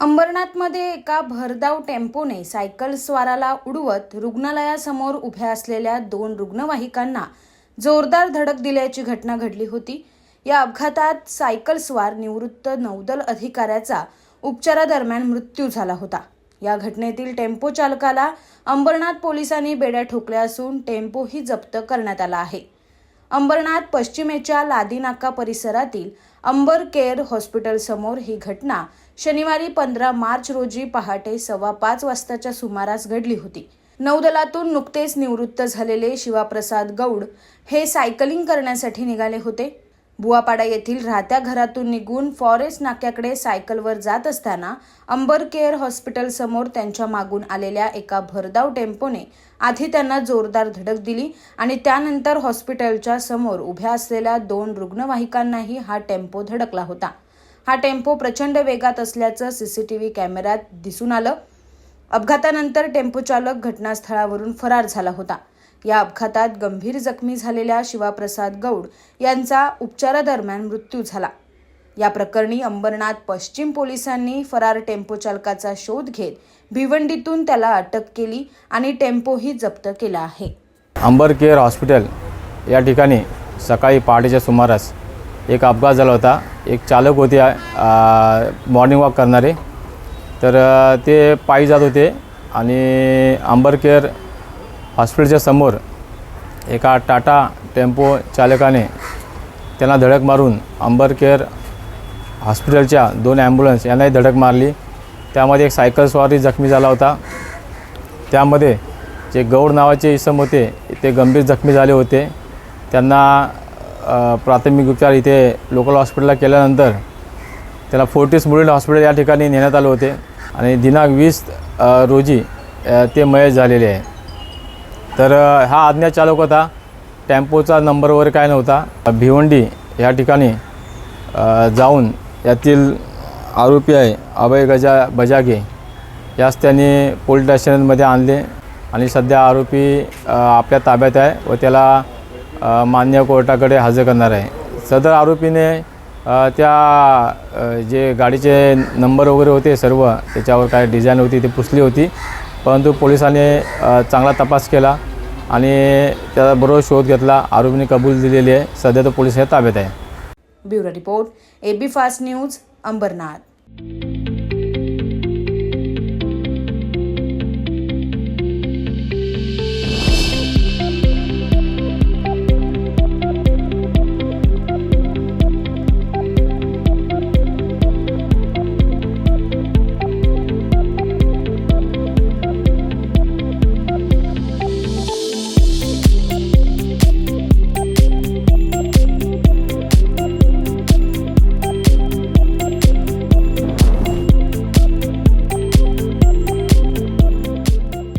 अंबरनाथमध्ये एका भरधाव टेम्पोने सायकल स्वाराला उडवत रुग्णालयासमोर उभ्या असलेल्या दोन रुग्णवाहिकांना जोरदार धडक दिल्याची घटना घडली होती. या अपघातात सायकल स्वार निवृत्त नौदल अधिकाऱ्याचा उपचारादरम्यान मृत्यू झाला होता. या घटनेतील टेम्पो चालकाला अंबरनाथ पोलिसांनी बेड्या ठोकल्या असून टेम्पोही जप्त करण्यात आला आहे. अंबरनाथ पश्चिमेच्या लादीनाका परिसरातील अंबर केअर हॉस्पिटलसमोर ही घटना शनिवारी पंधरा मार्च रोजी पहाटे सव्वा पाच वाजताच्या सुमारास घडली होती. नौदलातून नुकतेच निवृत्त झालेले शिवाप्रसाद गौड हे सायकलिंग करण्यासाठी निघाले होते. बुवापाडा येथील राहत्या घरातून निघून फॉरेस्ट नाक्याकडे सायकलवर जात असताना अंबर केअर हॉस्पिटल समोर त्यांच्या मागून आलेल्या एका भरधाव टेम्पोने आधी त्यांना जोरदार धडक दिली आणि त्यानंतर हॉस्पिटलच्या समोर उभ्या असलेल्या दोन रुग्णवाहिकांनाही हा टेम्पो धडकला होता. हा टेम्पो प्रचंड वेगात असल्याचं सीसीटीव्ही कॅमेऱ्यात दिसून आलं. अपघातानंतर टेम्पो चालक घटनास्थळावरून फरार झाला होता. या अपघातात गंभीर जखमी झालेल्या शिवाप्रसाद गौड यांचा उपचारादरम्यान मृत्यू झाला. या प्रकरणी अंबरनाथ पश्चिम पोलिसांनी फरार टेम्पो चालकाचा शोध घेत भिवंडीतून त्याला अटक केली आणि टेम्पोही जप्त केला आहे. अंबर केअर हॉस्पिटल या ठिकाणी सकाळी पहाटेच्या सुमारास एक अपघात झाला होता. एक चालक होते मॉर्निंग वॉक करणारे. तर ते पायी जात होते आणि अंबर केअर हॉस्पिटलच्या समोर एका टाटा टेम्पो चालकाने त्यांना धडक मारून अंबर केअर हॉस्पिटलच्या दोन ॲम्ब्युलन्स यांनाही धडक मारली. त्यामध्ये एक सायकल स्वारी जखमी झाला होता. त्यामध्ये जे गौड नावाचे इसम होते ते गंभीर जखमी झाले होते. त्यांना प्राथमिक उपचार इथे लोकल हॉस्पिटलला केल्यानंतर त्याला फोर्टिस मुलीन हॉस्पिटल या ठिकाणी नेण्यात आले होते. आणि दिनांक वीस रोजी ते मयत झालेले आहे. तर हा आज्ञा चालक होता. टेम्पोचा नंबर वगैरे काय नव्हता. भिवंडी या ठिकाणी जाऊन यातील आरोपी आहे अभय गजा बजागे. यास त्यांनी पोलीस स्टेशनमध्ये आणले आणि सध्या आरोपी आपल्या ताब्यात आहे व त्याला मान्य कोर्टाकडे हजर करणार आहे. सदर आरोपीने त्या जे गाडीचे नंबर वगैरे होते सर्व त्याच्यावर काय डिझाईन होती ती पुसली होती. परंतु पोलिसांनी चांगला तपास केला आणि त्याचा बरोबर शोध घेतला. आरोपीने कबूल दिलेली आहे. सध्या तो पोलिसांच्या ताब्यात आहे. Bureau report AB fast news Ambarnath.